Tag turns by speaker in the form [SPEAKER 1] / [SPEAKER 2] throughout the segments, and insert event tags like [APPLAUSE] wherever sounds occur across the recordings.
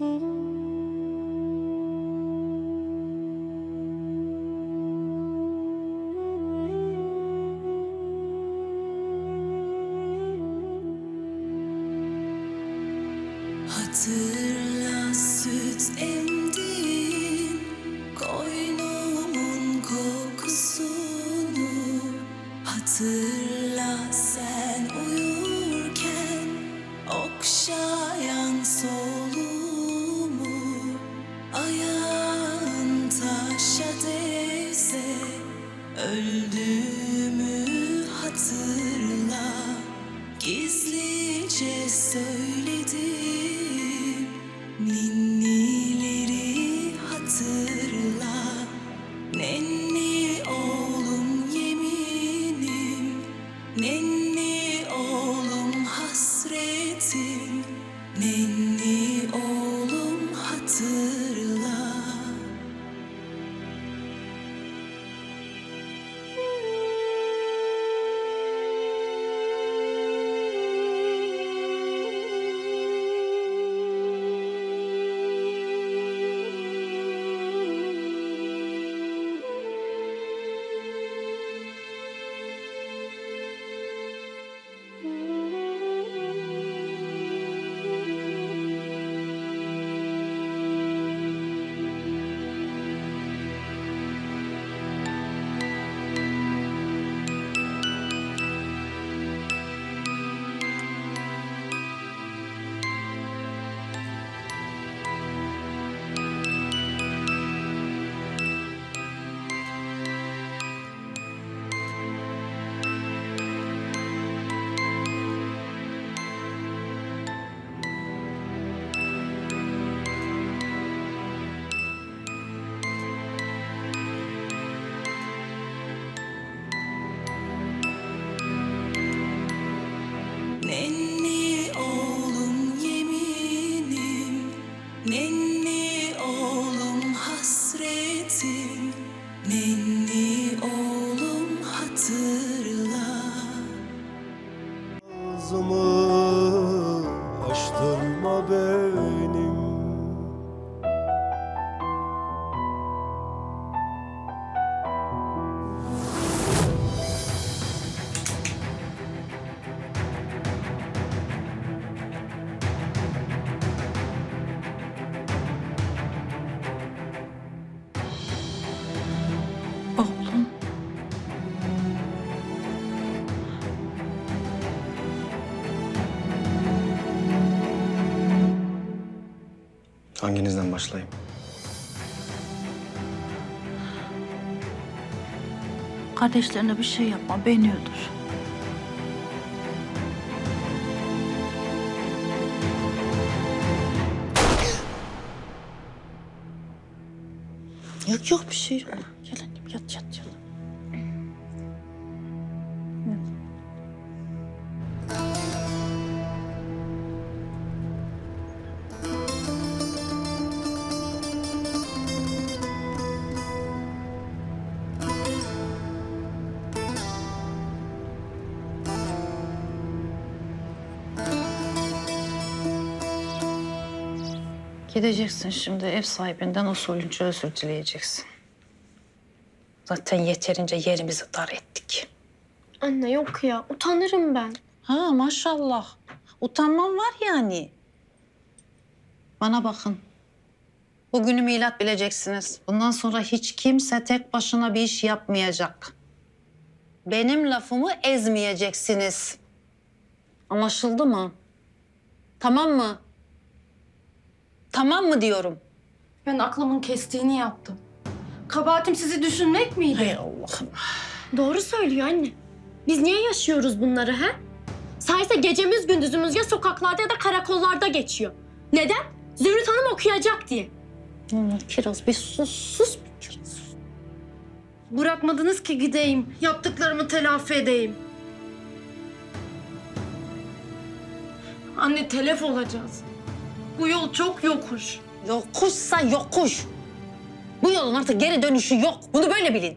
[SPEAKER 1] Mm-hmm. Aldı
[SPEAKER 2] Kardeşlerine bir şey yapma. Beni öldür. Yok yok bir şey yok. Gel annem yat yat yat. Gideceksin şimdi ev sahibinden usulünce özür dileyeceksin. Zaten yeterince yerimizi dar ettik.
[SPEAKER 3] Anne yok ya utanırım ben.
[SPEAKER 2] Ha maşallah. Utanmam var yani. Bana bakın. Bugünü milat bileceksiniz. Bundan sonra hiç kimse tek başına bir iş yapmayacak. Benim lafımı ezmeyeceksiniz. Anlaşıldı mı? Tamam mı? Tamam mı diyorum?
[SPEAKER 3] Ben aklımın kestiğini yaptım. Kabahatim sizi düşünmek miydi?
[SPEAKER 2] Hay Allah'ım.
[SPEAKER 3] Doğru söylüyor anne. Biz niye yaşıyoruz bunları ha? Sayısa gecemiz gündüzümüz ya sokaklarda ya da karakollarda geçiyor. Neden? Zümrüt Hanım okuyacak diye.
[SPEAKER 2] Allah, Kiraz bir sus, sus bir Kiraz.
[SPEAKER 3] Bırakmadınız ki gideyim. Yaptıklarımı telafi edeyim. Anne telef olacağız. Bu yol çok yokuş.
[SPEAKER 2] Yokuşsa yokuş. Bu yolun artık geri dönüşü yok. Bunu böyle bilin.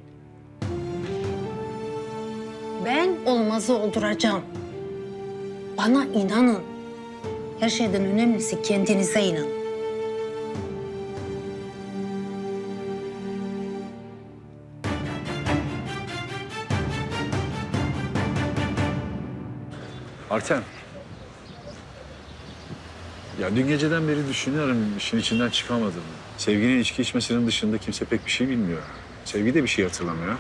[SPEAKER 2] Ben olmazı olduracağım. Bana inanın. Her şeyden önemlisi kendinize inanın.
[SPEAKER 4] Artem, ya dün geceden beri düşünüyorum, işin içinden çıkamadım. Sevginin içki içmesinin dışında kimse pek bir şey bilmiyor. Sevgi de bir şey hatırlamıyor.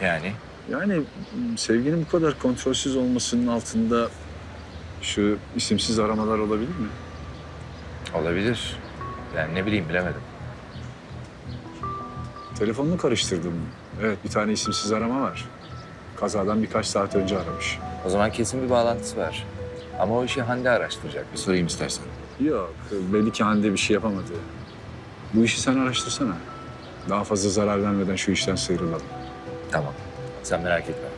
[SPEAKER 5] Yani?
[SPEAKER 4] Yani sevginin bu kadar kontrolsüz olmasının altında şu isimsiz aramalar olabilir mi?
[SPEAKER 5] Olabilir. Yani ne bileyim bilemedim.
[SPEAKER 4] Telefonunu karıştırdım. Evet bir tane isimsiz arama var. Kazadan birkaç saat önce aramış.
[SPEAKER 5] O zaman kesin bir bağlantısı var. Ama o işi Hande araştıracak. Bir sorayım istersen.
[SPEAKER 4] Yok belli ki Hande bir şey yapamadı. Bu işi sen araştırsana. Daha fazla zarar vermeden şu işten sıyrılalım.
[SPEAKER 5] Tamam. Sen merak etme.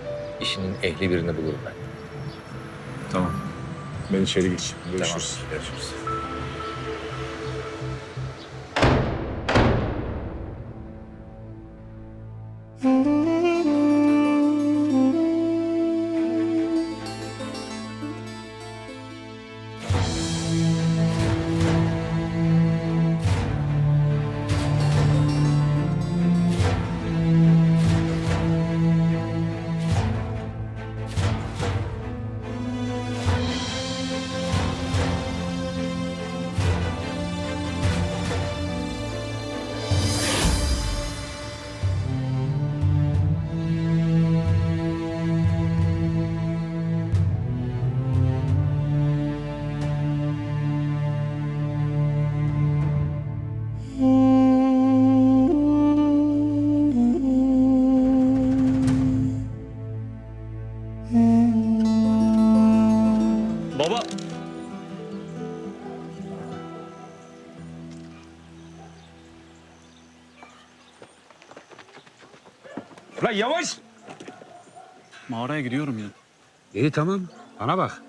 [SPEAKER 5] İşinin ehli birini bulurum ben.
[SPEAKER 4] Tamam. Ben içeri geç. Görüşürüz.
[SPEAKER 5] Tamam. Görüşürüz.
[SPEAKER 6] Lan yavaş.
[SPEAKER 7] Mağaraya gidiyorum ya.
[SPEAKER 6] İyi tamam. Bana bak.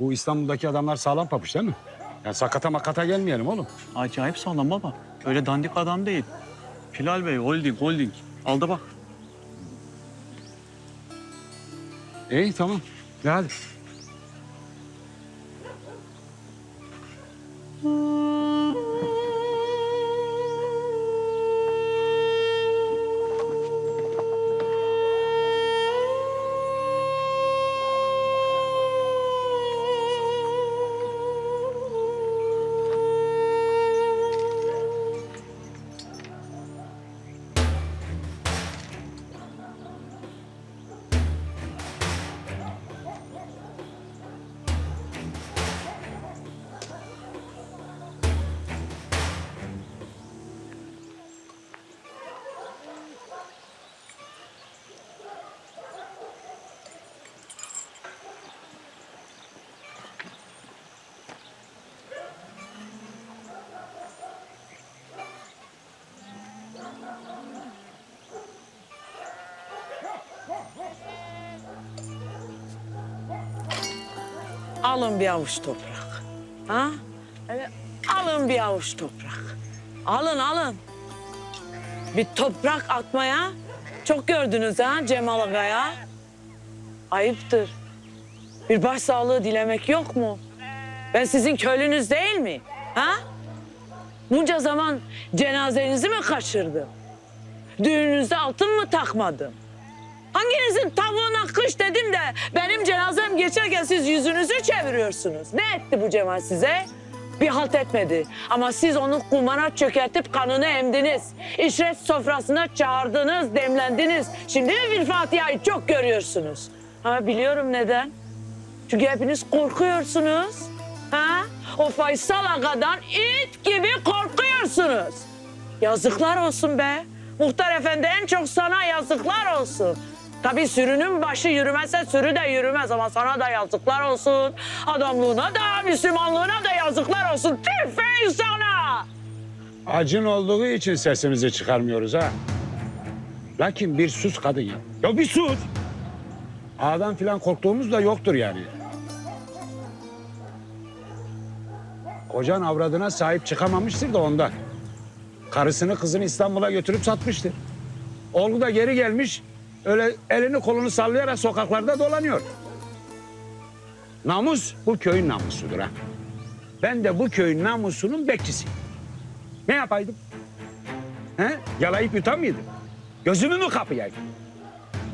[SPEAKER 6] Bu İstanbul'daki adamlar sağlam papuç değil mi? Ya sakata makata gelmeyelim oğlum.
[SPEAKER 7] Acayip sağlam baba. Öyle dandik adam değil. Hilal Bey holding holding. Aldı bak.
[SPEAKER 6] İyi tamam. Hadi.
[SPEAKER 8] Alın bir avuç toprak. Ha? Evet, alın bir avuç toprak. Alın, alın. Bir toprak atmaya çok gördünüz ha Cemal Aga'ya. Ayıptır. Bir başsağlığı dilemek yok mu? Ben sizin köylünüz değil mi? Ha? Bunca zaman cenazenizi mi kaçırdım? Düğününüzde altın mı takmadım? Hanginizin tavuğuna kış dedim de benim cenazem geçerken siz yüzünüzü çeviriyorsunuz. Ne etti bu Cemal size? Bir halt etmedi. Ama siz onu kumara çökertip kanını emdiniz. İşret sofrasına çağırdınız, demlendiniz. Şimdi mi bir Fatiha'yı çok görüyorsunuz? Ama biliyorum neden. Çünkü hepiniz korkuyorsunuz. Ha? O Faysal Aga'dan it gibi korkuyorsunuz. Yazıklar olsun be. Muhtar Efendi en çok sana yazıklar olsun. Tabii sürünün başı yürümezse sürü de yürümez ama sana da yazıklar olsun. Adamlığına da, Müslümanlığına da yazıklar olsun. Tüfeğin sana!
[SPEAKER 6] Acın olduğu için sesimizi çıkarmıyoruz ha. Lakin bir sus kadın ya. Ya bir sus. Ağdan filan korktuğumuz da yoktur yani. Kocan avradına sahip çıkamamıştır da ondan. Karısını kızını İstanbul'a götürüp satmıştır. Oğlu da geri gelmiş öyle elini kolunu sallayarak sokaklarda dolanıyor. Namus bu köyün namusudur ha. Ben de bu köyün namusunun bekçisiyim. Ne yapaydım? He? Yalayıp yutan mıydım? Gözümü mü kapayaydım?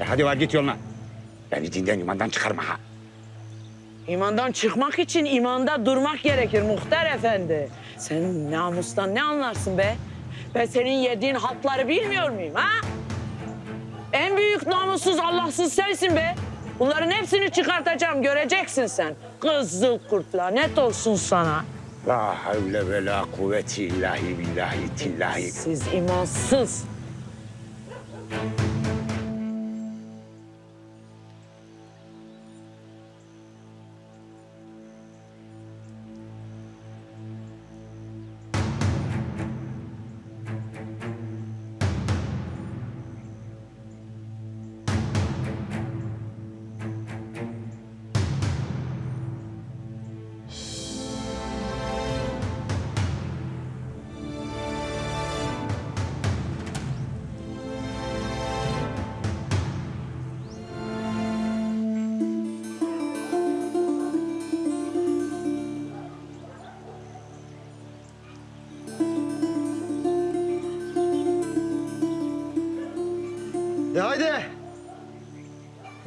[SPEAKER 6] E hadi var git yoluna. Beni dinden imandan çıkarma ha.
[SPEAKER 9] İmandan çıkmak için imanda durmak gerekir muhtar efendi. Sen namustan ne anlarsın be? Ben senin yediğin hapları bilmiyor muyum ha? En büyük namussuz Allahsız sensin be. Bunların hepsini çıkartacağım göreceksin sen. Kızıl kurt lanet olsun sana.
[SPEAKER 6] La havle ve la kuvveti illahi billahi tillahi.
[SPEAKER 9] Siz imansız.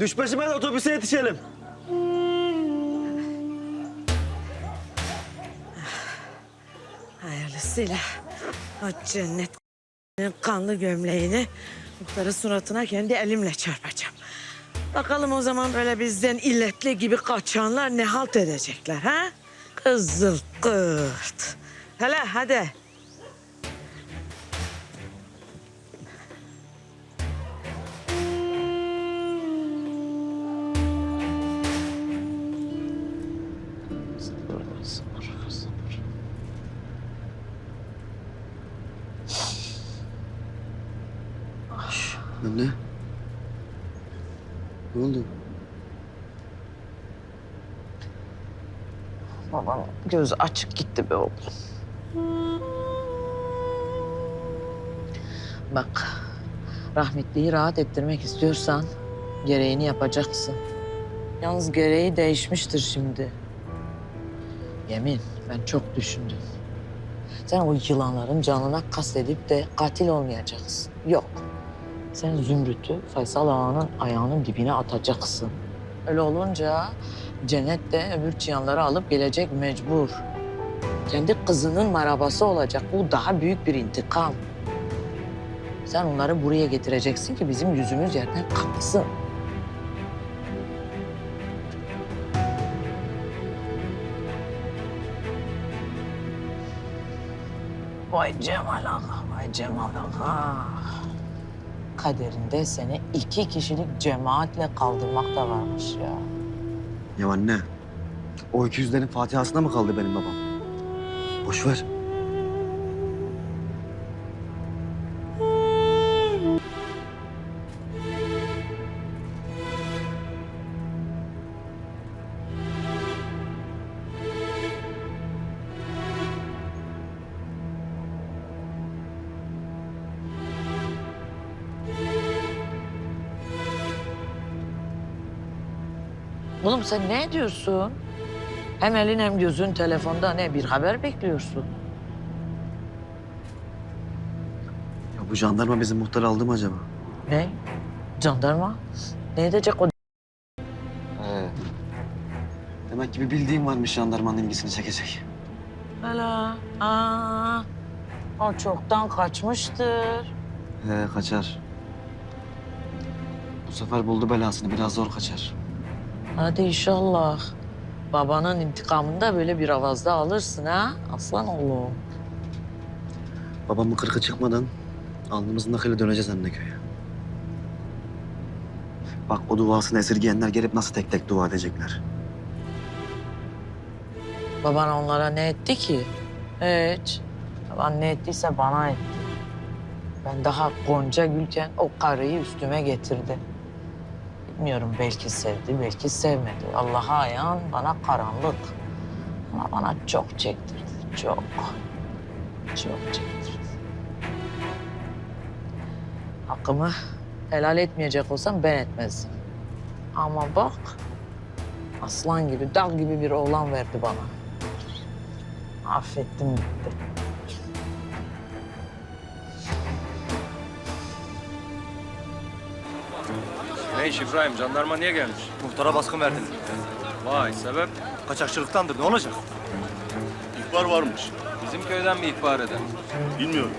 [SPEAKER 10] Düş peşime de otobüse yetişelim.
[SPEAKER 9] Hayırlısıyla o cennet kanlı gömleğini muhtarın suratına kendi elimle çarpacağım. Bakalım o zaman böyle bizden illetli gibi kaçanlar ne halt edecekler ha? Kızıl kırt. Hele hadi. Gözü açık gitti be oğlum. Bak, rahmetliyi rahat ettirmek istiyorsan gereğini yapacaksın. Yalnız gereği değişmiştir şimdi. Yemin ben çok düşündüm. Sen o yılanların canına kastedip de katil olmayacaksın. Yok. Sen Zümrüt'ü Faysal Ağa'nın ayağının dibine atacaksın. Öyle olunca Cennet de öbür çıyanları alıp gelecek mecbur. Kendi kızının marabası olacak. Bu daha büyük bir intikam. Sen onları buraya getireceksin ki bizim yüzümüz yerden kalksın. Vay Cemal Ağa, vay Cemal Ağa. Kaderinde seni iki kişilik cemaatle kaldırmak da varmış ya.
[SPEAKER 10] Ya anne. O iki yüzlerin Fatiha'sına mı kaldı benim babam? Boş ver.
[SPEAKER 9] Oğlum sen ne diyorsun? Hem elin hem gözün telefonda ne bir haber bekliyorsun.
[SPEAKER 10] Ya bu jandarma bizim muhtarı aldı mı acaba?
[SPEAKER 9] Ne? Jandarma? Ne edecek o?
[SPEAKER 10] He. Demek ki bir bildiğim varmış jandarmanın ilgisini çekecek.
[SPEAKER 9] Hala. Aa, o çoktan kaçmıştır.
[SPEAKER 10] He kaçar. Bu sefer buldu belasını biraz zor kaçar.
[SPEAKER 9] Hadi inşallah. Babanın intikamını da böyle bir avazda alırsın ha aslan oğlum.
[SPEAKER 10] Babamın kırkı çıkmadan alnımızın nakıyla döneceğiz anne köye. Bak o duasını esirgeyenler gelip nasıl tek tek dua edecekler.
[SPEAKER 9] Baban onlara ne etti ki? Hiç. Baban ne ettiyse bana etti. Ben daha Gonca Gülken o karıyı üstüme getirdi. Bilmiyorum belki sevdi, belki sevmedi. Allah'a ayağın bana karanlık. Ama bana çok çektirdi, çok. Çok çektirdi. Hakkımı helal etmeyecek olsam ben etmezdim. Ama bak, aslan gibi, dal gibi bir oğlan verdi bana. Affettim gitti.
[SPEAKER 5] Ne iş İbrahim? Jandarma niye gelmiş?
[SPEAKER 10] Muhtara baskın verdin.
[SPEAKER 11] Vay sebep?
[SPEAKER 12] Kaçakçılıktandır ne olacak?
[SPEAKER 13] İhbar varmış.
[SPEAKER 11] Bizim köyden bir ihbar eden.
[SPEAKER 13] Bilmiyorum.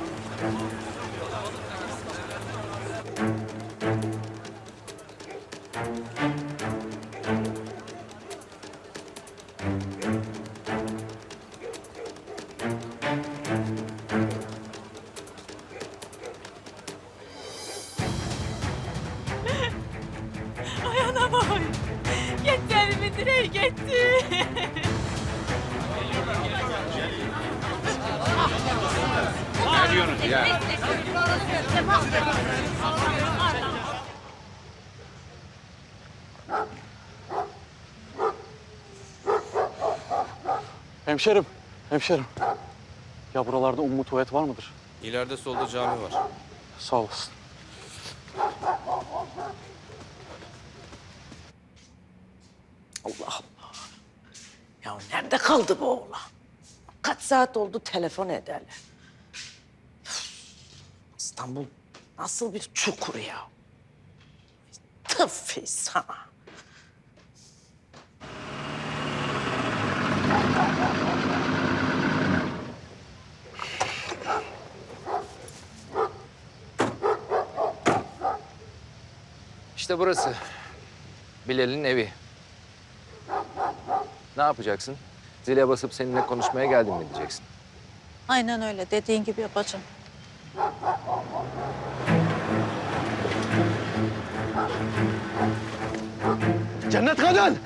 [SPEAKER 7] Hemşerim, hemşerim. Ya buralarda ummu tuvalet var mıdır?
[SPEAKER 11] İleride solda cami var.
[SPEAKER 7] Sağ olasın.
[SPEAKER 9] Allah Allah. Ya nerede kaldı bu oğlan? Kaç saat oldu telefon ederler. İstanbul nasıl bir çukur ya? Tıffi sana.
[SPEAKER 11] İşte burası. Bilal'in evi. Ne yapacaksın? Zile basıp seninle konuşmaya geldim mi diyeceksin?
[SPEAKER 14] Aynen öyle dediğin gibi yapacağım.
[SPEAKER 15] Cennet kadın!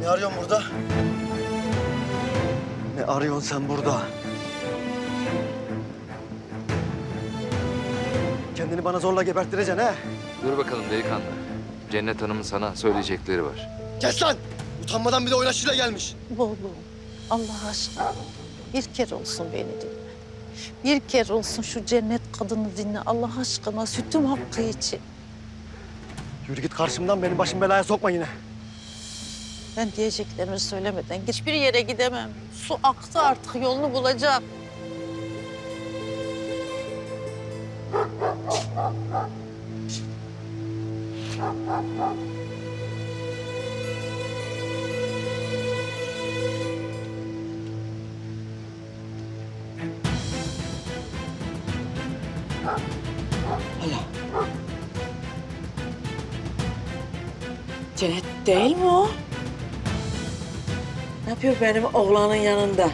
[SPEAKER 15] Ne arıyorsun burada? Ne arıyorsun sen burada? Kendini bana zorla geberttireceksin he?
[SPEAKER 11] Dur bakalım delikanlı. Cennet Hanım'ın sana söyleyecekleri var.
[SPEAKER 15] Kes lan! Utanmadan bir de oynaşıyla gelmiş.
[SPEAKER 14] Oğlum Allah aşkına bir kere olsun beni dinle. Bir kere olsun şu cennet kadını dinle Allah aşkına sütüm hakkı için.
[SPEAKER 15] Yürü git karşımdan beni başım belaya sokma yine.
[SPEAKER 14] Ben diyeceklerimi söylemeden hiçbir yere gidemem. Su aktı artık yolunu bulacak.
[SPEAKER 9] Değil mi o? Ne yapıyor benim oğlanın yanında? Ya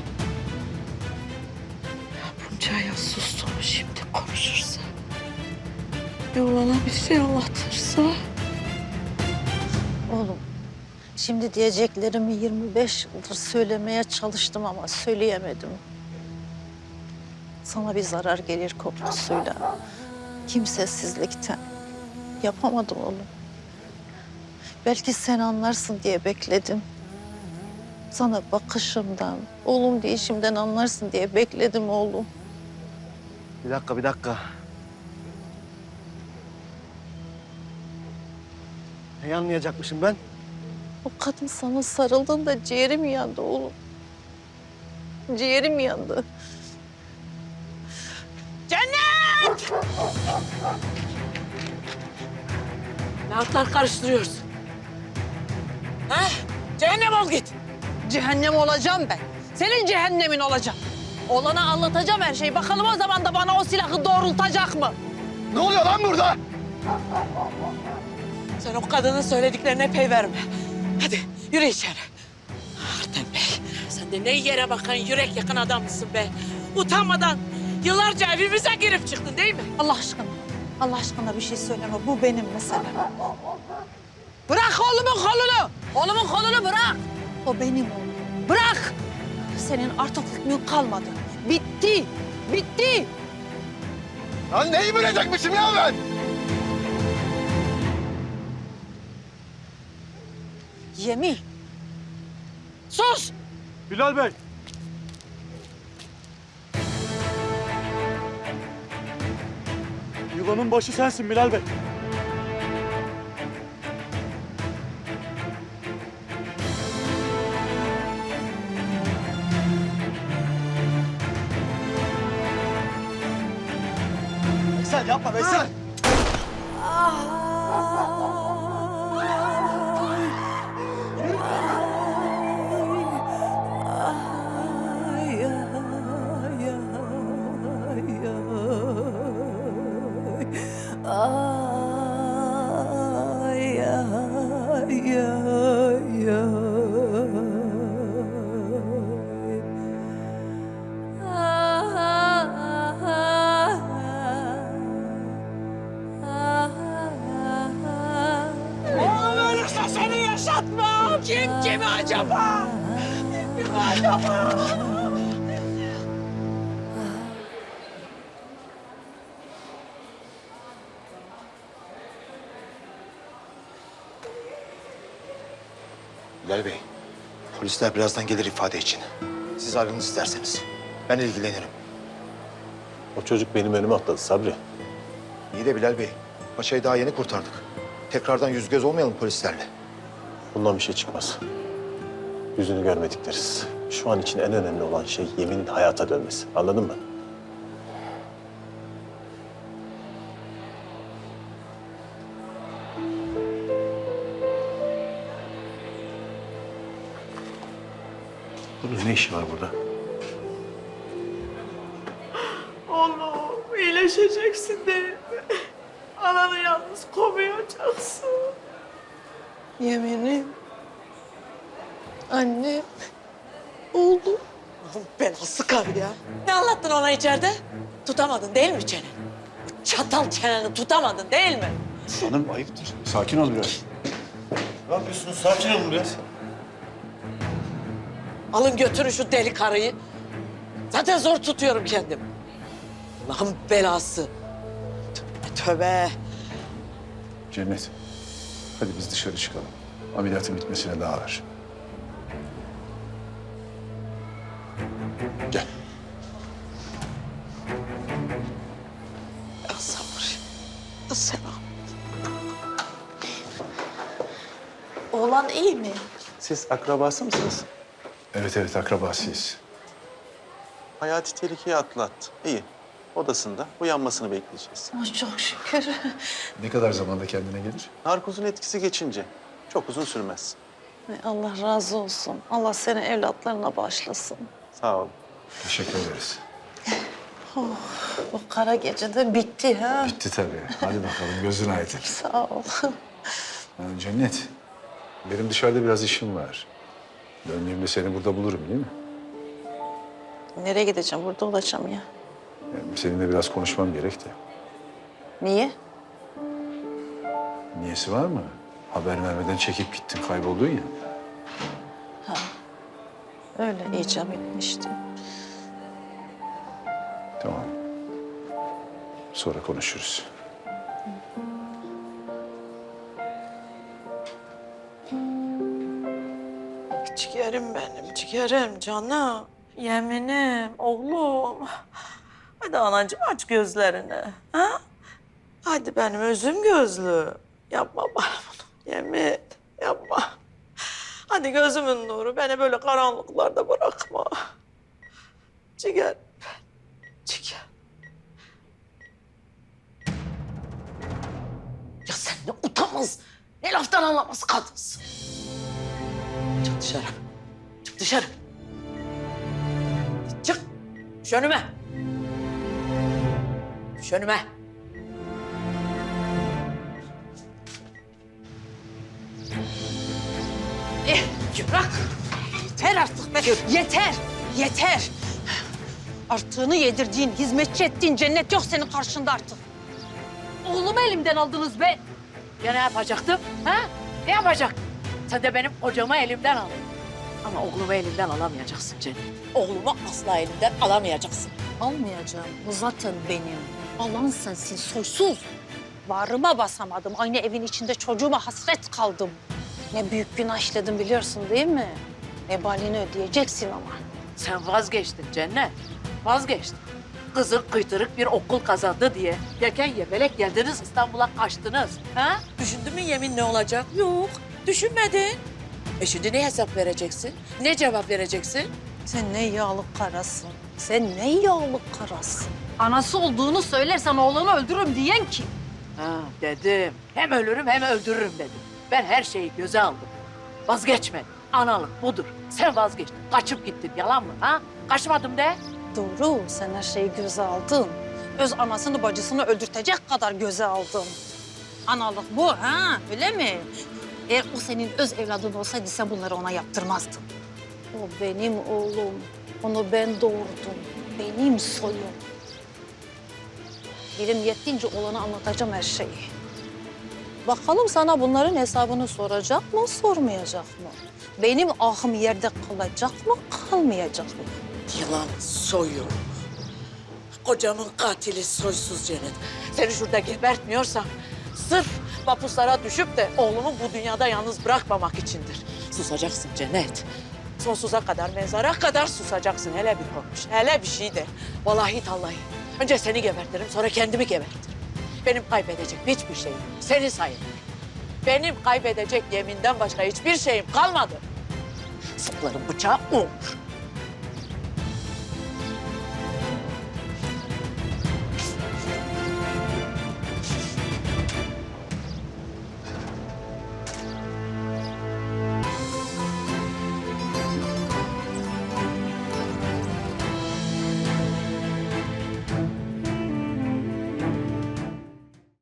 [SPEAKER 9] bunca yıl sustum şimdi konuşursa. Ya oğlana bir şey anlatırsa.
[SPEAKER 14] Oğlum şimdi diyeceklerimi 25 yıldır söylemeye çalıştım ama söyleyemedim. Sana bir zarar gelir korkusuyla. Kimsesizlikten. Yapamadım oğlum. Belki sen anlarsın diye bekledim. Sana bakışımdan, oğlum deyişimden anlarsın diye bekledim oğlum.
[SPEAKER 15] Bir dakika, bir dakika. Neyi anlayacakmışım ben?
[SPEAKER 14] O kadın sana sarıldığında ciğerim yandı oğlum. Ciğerim yandı.
[SPEAKER 9] Ne atlar karıştırıyorsun? Ha? Cehennem ol git.
[SPEAKER 14] Cehennem olacağım ben. Senin cehennemin olacağım. Olana anlatacağım her şeyi. Bakalım o zaman da bana o silahı doğrultacak mı?
[SPEAKER 15] Ne oluyor lan burada?
[SPEAKER 9] Sen o kadının söylediklerine pey verme. Hadi yürü içeri. Artem Bey, sen de ne yere bakan yürek yakın adamsın be. Utanmadan yıllarca evimize girip çıktın değil mi?
[SPEAKER 14] Allah aşkına. Allah aşkına bir şey söyleme. Bu benim meselem. Bırak oğlumun kolunu. Oğlumun kolunu bırak. O benim oğlum. Bırak. Senin artık hükmün kalmadı. Bitti. Bitti.
[SPEAKER 15] Lan neyi bilecekmişim ya ben?
[SPEAKER 14] Yemin.
[SPEAKER 9] Sus!
[SPEAKER 7] Bilal Bey. Yılanın başı sensin Bilal Bey.
[SPEAKER 15] Veysel yapma Veysel.
[SPEAKER 16] Bilal Bey, polisler birazdan gelir ifade için. Siz ayrılın isterseniz. Ben ilgilenirim.
[SPEAKER 12] O çocuk benim önüme atladı Sabri.
[SPEAKER 16] İyi de Bilal Bey, paçayı daha yeni kurtardık. Tekrardan yüz göz olmayalım polislerle.
[SPEAKER 12] Bundan bir şey çıkmaz. Yüzünü görmedik deriz. Şu an için en önemli olan şey yeminin hayata dönmesi. Anladın mı? İşi var burada?
[SPEAKER 17] Oğlum iyileşeceksin değil mi? Ananı yalnız komayacaksın. Yeminim. Anne. Oldu. Oğlum belası kar ya. Ne anlattın ona içeride? Tutamadın değil mi çeneni? Bu Çatal çeneni tutamadın değil mi?
[SPEAKER 4] Hanım ayıptır. Sakin ol biraz.
[SPEAKER 16] Ne yapıyorsunuz? Sakin olun biraz.
[SPEAKER 17] Alın götürün şu deli karıyı. Zaten zor tutuyorum kendimi. Allah'ın belası. Tövbe tövbe.
[SPEAKER 4] Cennet. Hadi biz dışarı çıkalım. Ameliyatın bitmesine daha var. Gel.
[SPEAKER 17] Ya sabır. Ya selam. Oğlan iyi mi?
[SPEAKER 12] Siz akrabası mısınız?
[SPEAKER 4] Evet evet akrabasıyız.
[SPEAKER 12] Hayati tehlikeyi atlattı. İyi. Odasında uyanmasını bekleyeceğiz.
[SPEAKER 17] Ay çok şükür. [LAUGHS]
[SPEAKER 4] Ne kadar zamanda kendine gelir?
[SPEAKER 12] Narkozun etkisi geçince çok uzun sürmez.
[SPEAKER 17] Ay Allah razı olsun. Allah seni evlatlarına bağışlasın.
[SPEAKER 12] Sağ ol.
[SPEAKER 4] Teşekkür ederiz.
[SPEAKER 17] Bu kara gece de bitti ha.
[SPEAKER 4] Bitti tabii. Hadi bakalım gözün aydın. [LAUGHS]
[SPEAKER 17] Sağ ol.
[SPEAKER 4] Ha, Cennet, benim dışarıda biraz işim var. Döndüğümde seni burada bulurum değil mi?
[SPEAKER 17] Nereye gideceğim? Burada olacağım ya.
[SPEAKER 4] Yani seninle biraz konuşmam gerek de.
[SPEAKER 17] Niye?
[SPEAKER 4] Niyesi var mı? Haber vermeden çekip gittin, kayboldun ya.
[SPEAKER 17] Öyle icap etmiştim.
[SPEAKER 4] Tamam. Sonra konuşuruz.
[SPEAKER 17] Ciğerim, canım. Yeminim, oğlum. Hadi anacığım aç gözlerini. Ha? Hadi benim özüm gözlü. Yapma bana bunu. Yemin, yapma. Hadi gözümün nuru, beni böyle karanlıklarda bırakma. Ciğer, ciğer. Ya sen ne utanmaz, ne laftan anlamaz kadınsın. Çık dışarı. Çık. Düş önüme. Düş önüme. Eh, bırak. Yeter artık be. Yeter. Yeter. Artığını yedirdiğin, hizmetçi ettiğin cennet yok senin karşında artık. Oğlumu elimden aldınız be. Ya ne yapacaktım? Ha? Ne yapacaktım? Sen de benim kocamı elimden al. Ama oğlumu elimden alamayacaksın Cennet. Oğlumu asla elimden alamayacaksın.
[SPEAKER 2] Almayacağım. Bu zaten benim. Alan sensin soysuz. Varıma basamadım. Aynı evin içinde çocuğuma hasret kaldım. Ne büyük günah işledim biliyorsun değil mi? Vebalini ödeyeceksin ama.
[SPEAKER 17] Sen vazgeçtin Cennet. Vazgeçtin. Kızın kıytırık bir okul kazandı diye. Yerken yevelek geldiniz İstanbul'a kaçtınız. Ha? Düşündün mü yemin ne olacak? Yok. Düşünmedin. E şimdi ne hesap vereceksin? Ne cevap vereceksin?
[SPEAKER 2] Sen ne yağlı karasın. Sen ne yağlı karasın. Anası olduğunu söylersen oğlanı öldürürüm diyen kim?
[SPEAKER 17] Ha dedim. Hem ölürüm hem öldürürüm dedim. Ben her şeyi göze aldım. Vazgeçmedim. Analık budur. Sen vazgeçtin. Kaçıp gittin. Yalan mı? Ha? Kaçmadım de.
[SPEAKER 2] Doğru, sen her şeyi göze aldın. Öz anasını bacısını öldürtecek kadar göze aldın. Analık bu ha, öyle mi? Eğer o senin öz evladın olsaydı sen bunları ona yaptırmazdın. O benim oğlum. Onu ben doğurdum. Benim soyum. Dilim yettiğince olanı anlatacağım her şeyi. Bakalım sana bunların hesabını soracak mı, sormayacak mı? Benim ahım yerde kalacak mı, kalmayacak mı?
[SPEAKER 17] Yılan soyu. Kocamın katili soysuz Cennet. Seni şurada gebertmiyorsam sırf vapuslara düşüp de oğlumu bu dünyada yalnız bırakmamak içindir. Susacaksın Cennet. Sonsuza kadar, mezara kadar susacaksın. Hele bir konuş, hele bir şey de. Vallahi tallahi. Önce seni gebertirim, sonra kendimi gebertirim. Benim kaybedecek hiçbir şeyim yok. Seni sayın. Benim kaybedecek yeminden başka hiçbir şeyim kalmadı. Saplarım bıçağı olur.